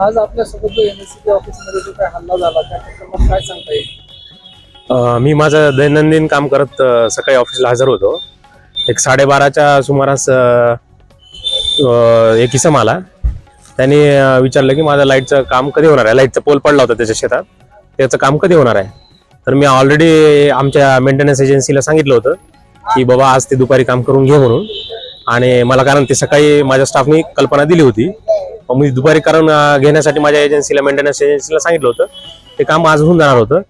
आज आपल्यासोबत जो एमएससीबी ऑफिसमध्ये जो काय हल्ला झाला त्या प्रकरणात काय सांगता येईल? अ, मी माझं दैनंदिन काम करत अ, सकाळी ऑफिसला हजर होतो. एक साडेबाराच्या सुमारास अ, अ, एक इसम आला. त्यांनी अ, विचारलं की माझं लाईटचं काम कधी होणार आहे? लाईटचा पोल पडला होता त्याच्या शेतात. त्याचं काम कधी होणार आहे? तर मी ऑलरेडी आमच्या मेंटेनन्स एजन्सीला सांगितलं होतं की बाबा आज ते दुपारी काम करून घे म्हणून. आणि मला कारण ते सकाळी माझ्या स्टाफनी कल्पना दिली होती. मी दुपारी कारण घेण्यासाठी माझ्या एजन्सीला मेंटेनन्स एजन्सीला सांगितलं होतं. ते काम आज होऊन जाणार होतं.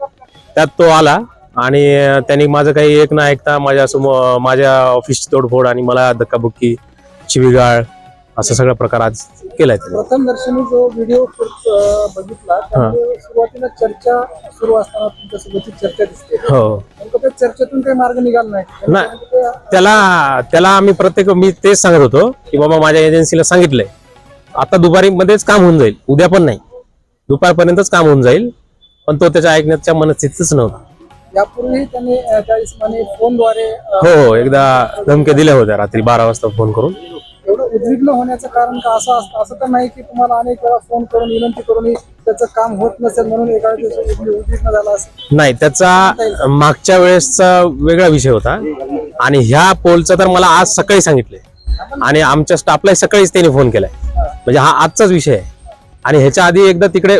त्यात तो आला आणि त्यांनी माझं काही एक ना ऐकता माझ्यासमोर माझ्या ऑफिसची तोडफोड आणि मला धक्काबुक्की शिवीगाळ असं सगळा प्रकार आज केलाय प्रथम दर्शनी जो व्हिडिओ बघितला सुरुवातीला चर्चा सुरू असताना तुमच्यासोबतची चर्चा दिसते. हो. त्या चर्चेतून काही मार्ग निघाला नाही. त्याला त्याला आम्ही प्रत्येक मी तेच सांगत होतो की बाबा माझ्या एजन्सीला सांगितलंय. आता दुपारी मध्येच काम होऊन जाईल. उद्या पण नाही. दुपारपर्यंतच काम होऊन जाईल. पण तो त्याच्या ऐकण्याच्या मनस्थितीच नव्हता. यापूर्वी त्यांनी फोनद्वारे हो हो एकदा धमक्या दिल्या होत्या रात्री बारा वाजता फोन करून. एवढं उद्विग्न होण्याचं कारण का? असं असतं असं तर नाही की तुम्हाला अनेक वेळा फोन करून विनंती करून त्याचं काम होत नसेल म्हणून एका दिवशी उद्विग्न झाला असं नाही त्याचा मागच्या वेळेसचा वेगळा विषय होता. आणि ह्या पोलचा तर मला आज सकाळी सांगितले आणि आमच्या स्टाफला सकाळीच त्यांनी फोन केलाय. म्हणजे हा आजचाच विषय आहे. आणि ह्याच्या आधी एकदा तिकडे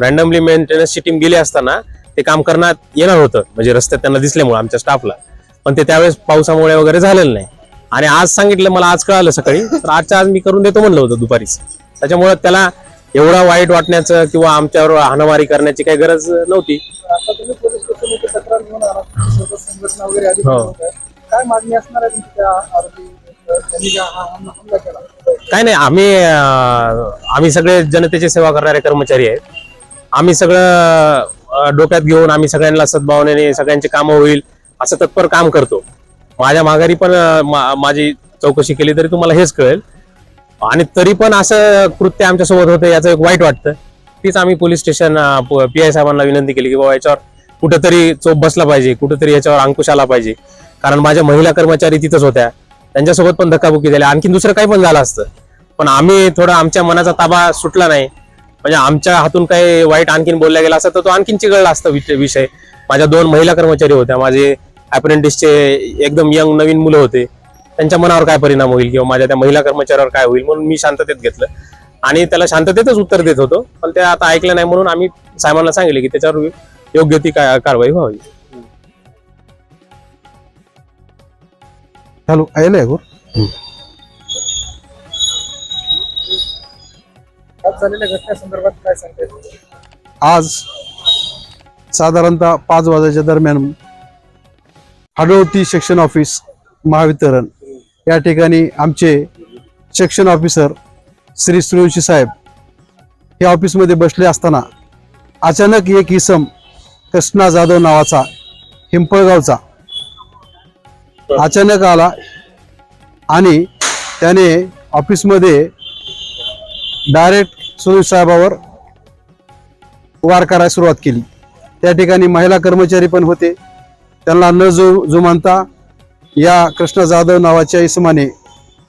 रॅन्डमली मेंटेनन्सची टीम गेली असताना ते काम करण्यात येणार होतं. म्हणजे रस्त्यात त्यांना दिसल्यामुळे आमच्या स्टाफला पण ते त्यावेळेस पावसामुळे वगैरे झालेलं नाही. आणि आज सांगितलं मला आज कळालं सकाळी. तर आजच्या आज मी करून देतो म्हणलं होतं दुपारीच. त्याच्यामुळे त्याला एवढा वाईट वाटण्याचं किंवा आमच्यावर हाणामारी करण्याची काही गरज नव्हती. हो. काय मागणी असणार आहे काय नाही आम्ही आम्ही सगळे जनतेची सेवा करणारे कर्मचारी आहेत. आम्ही सगळं डोक्यात घेऊन आम्ही सगळ्यांना सद्भावनेने सगळ्यांची कामं होईल असं तत्पर काम करतो. माझ्या माघारी पण मा- माझी चौकशी केली तरी तुम्हाला हेच कळेल. आणि तरी पण असं कृत्य आमच्यासोबत होतं याचं एक वाईट वाटतं. तीच आम्ही पोलीस स्टेशन पी आय साहेबांना विनंती केली की बाबा याच्यावर कुठंतरी चोप बसला पाहिजे कुठंतरी याच्यावर अंकुश आला पाहिजे. कारण माझ्या महिला कर्मचारी तिथंच होत्या. त्यांच्यासोबत पण धक्काबुक्की झाली. आणखी दुसरं काही पण झालं असतं. पण आम्ही थोडा आमच्या मनाचा ताबा सुटला नाही. म्हणजे आमच्या हातून काही वाईट आणखीन बोलला गेला असता तर तो आणखीन चिघळला असता विषय- विषय. माझ्या दोन महिला कर्मचारी होत्या. माझे अप्रेंटिसचे एकदम यंग नवीन मुलं होते. त्यांच्या मनावर काय परिणाम होईल किंवा माझ्या त्या महिला कर्मचाऱ्यावर काय होईल म्हणून मी शांततेत घेतलं. आणि त्याला शांततेतच उत्तर देत होतो. पण ते आता ऐकलं नाही म्हणून आम्ही साहेबांना सांगितले की त्याच्यावर योग्य ती का- कारवाई व्हावी. हॅलो आयला आज झालेल्या घटनेसंदर्भात काय सांगता येईल? आज साधारणतः पाच वाजायच्या दरम्यान हाडोळती सेक्शन ऑफिस महावितरण या ठिकाणी आमचे सेक्शन ऑफिसर श्री सूर्यवंशी साहेब हे ऑफिसमध्ये बसले असताना अचानक एक इसम कृष्णा जाधव नावाचा हिंपळगावचा अचानक आला आणि त्याने ऑफिसमध्ये डायरेक्ट सुनील साहेबावर वार करायला सुरुवात केली. त्या ठिकाणी महिला कर्मचारी पण होते. त्यांना न जो जुमानता या कृष्ण जाधव नावाच्या इसमाने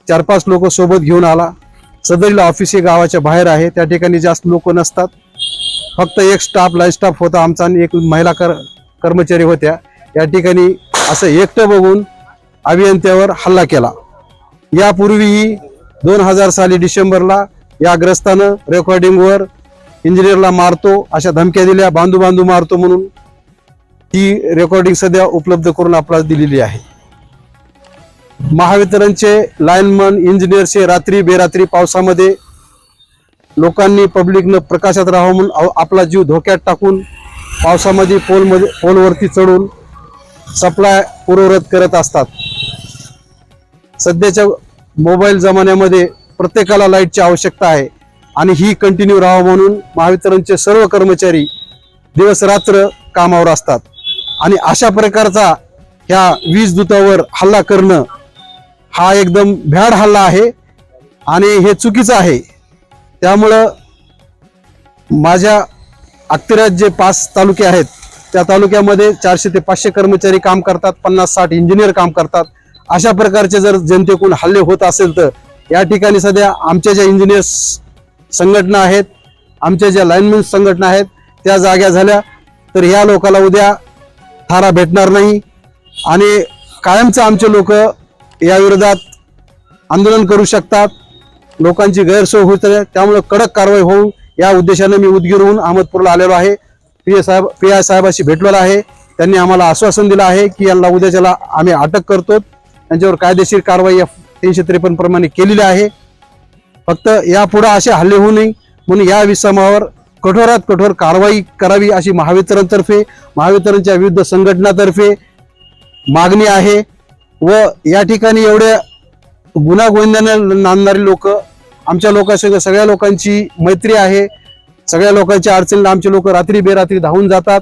चार पाच लोक सोबत घेऊन आला. सदरील ऑफिस हे गावाच्या बाहेर आहे. त्या ठिकाणी जास्त लोक नसतात. फक्त एक स्टाफ लाईन स्टाफ होता आमचा आणि एक महिला कर कर्मचारी होत्या. या ठिकाणी असं एकटं बघून अभियंत्यावर हल्ला केला. यापूर्वीही दोन हजार साली डिसेंबरला या ग्रस्तानं रेकॉर्डिंगवर इंजिनियरला मारतो अशा धमक्या दिल्या बांधू बांधू मारतो म्हणून. ती रेकॉर्डिंग सध्या उपलब्ध करून आपल्याला दिलेली आहे. महावितरणचे लाईनमन इंजिनियरचे रात्री बेरात्री पावसामध्ये लोकांनी पब्लिकनं प्रकाशात राहावं म्हणून आपला जीव धोक्यात टाकून पावसामध्ये पोलमध्ये पोलवरती चढून सप्लाय पूर्वरत करत असतात. सध्याच्या मोबाईल जमान्यामध्ये प्रत्येकाला लाईटची आवश्यकता आहे. आणि ही कंटिन्यू राहावं म्हणून महावितरणचे सर्व कर्मचारी दिवस रात्र कामावर असतात. आणि अशा प्रकारचा ह्या वीज दूतावर हल्ला करणं हा एकदम भ्याड हल्ला आहे आणि हे चुकीचं आहे. त्यामुळं माझ्या अखत्यारात जे पाच तालुके आहेत त्या तालुक्यामध्ये चारशे ते पाचशे कर्मचारी काम करतात पन्नास साठ इंजिनियर काम करतात. अशा प्रकारचे जर जनतेकडून हल्ले होत असेल तर या ठिकाणी सध्या आमच्या ज्या इंजिनियर्स संघटना आहेत आमच्या ज्या लाईनमॅन संघटना आहेत त्या जाग्या झाल्या. तर ह्या लोकाला उद्या थारा भेटणार नाही. आणि कायमचं आमचे लोक या विरोधात आंदोलन करू शकतात. लोकांची गैरसोय होत आहे त्यामुळे कडक कारवाई होऊन या उद्देशाने मी उदगीरहून अहमदपूरला आलेलो आहे. पी साहेब पी आय साहेबाशी भेटलेलो आहे. त्यांनी आम्हाला आश्वासन दिलं आहे की यांना उद्याच्याला आम्ही अटक करतो. त्यांच्यावर कायदेशीर कारवाई तीनशे त्रेपन्न प्रमाणे केलेली आहे. फक्त यापुढे असे हल्ले होऊ नये. म्हणून या विषमावर कठोरात कठोर कारवाई करावी अशी महावितरणतर्फे महावितरणच्या विविध संघटनातर्फे मागणी आहे व या ठिकाणी एवढ्या गुन्हा गोविंदाने नांदणारी लोक आमच्या लोकांसंग सगळ्या लोकांची मैत्री आहे. सगळ्या लोकांच्या अडचणीला आमचे लोक रात्री बेरात्री धावून जातात.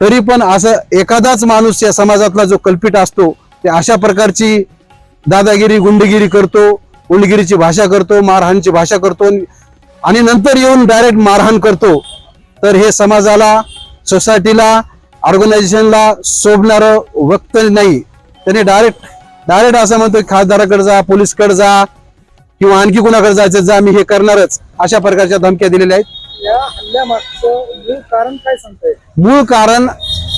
तरी पण असं एखादाच माणूस या समाजातला जो कल्पित असतो ते अशा प्रकारची दादागिरी गुंडगिरी करतो गुंडगिरीची भाषा करतो मारहाणची भाषा करतो आणि नंतर येऊन डायरेक्ट मारहाण करतो. तर हे समाजाला सोसायटीला ऑर्गनायझेशनला शोभणारं वक्त नाही. त्याने डायरेक्ट डायरेक्ट असं म्हणतो खासदाराकडे जा पोलीसकडे जा किंवा आणखी कुणाकडे जायचं जा मी हे करणारच अशा प्रकारच्या धमक्या दिलेल्या आहेत. या हल्ल्यामागचं मूळ कारण काय सांगताय? मूळ कारण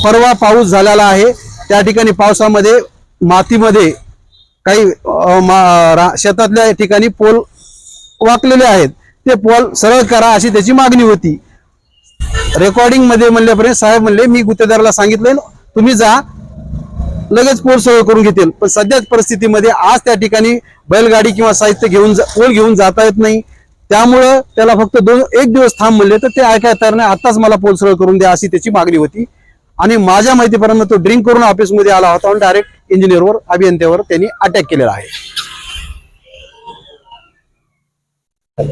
परवा पाऊस झालेला आहे. त्या ठिकाणी पावसामध्ये मातीमध्ये काही शेतातल्या ठिकाणी पोल वाकलेले आहेत. ते पोल सरळ करा अशी त्याची मागणी होती. रेकॉर्डिंगमध्ये म्हणल्यापर्यंत साहेब म्हणले मी गुत्तेदाराला सांगितलं तुम्ही जा लगेच पोल सरळ करून घेतील. पण सध्याच परिस्थितीमध्ये आज त्या ठिकाणी बैलगाडी किंवा साहित्य घेऊन जा- पोल घेऊन जाता येत नाही. त्यामुळं त्याला फक्त दोन एक दिवस थांब म्हणले तर ते ऐकाय तयार नाही आताच मला पोल सरळ करून द्या अशी त्याची मागणी होती. आणि माझ्या माहितीपर्यंत तो ड्रिंक करून ऑफिसमध्ये आला होता आणि डायरेक्ट इंजिनियरवर अभियंत्यावर त्यांनी अटॅक केलेला आहे.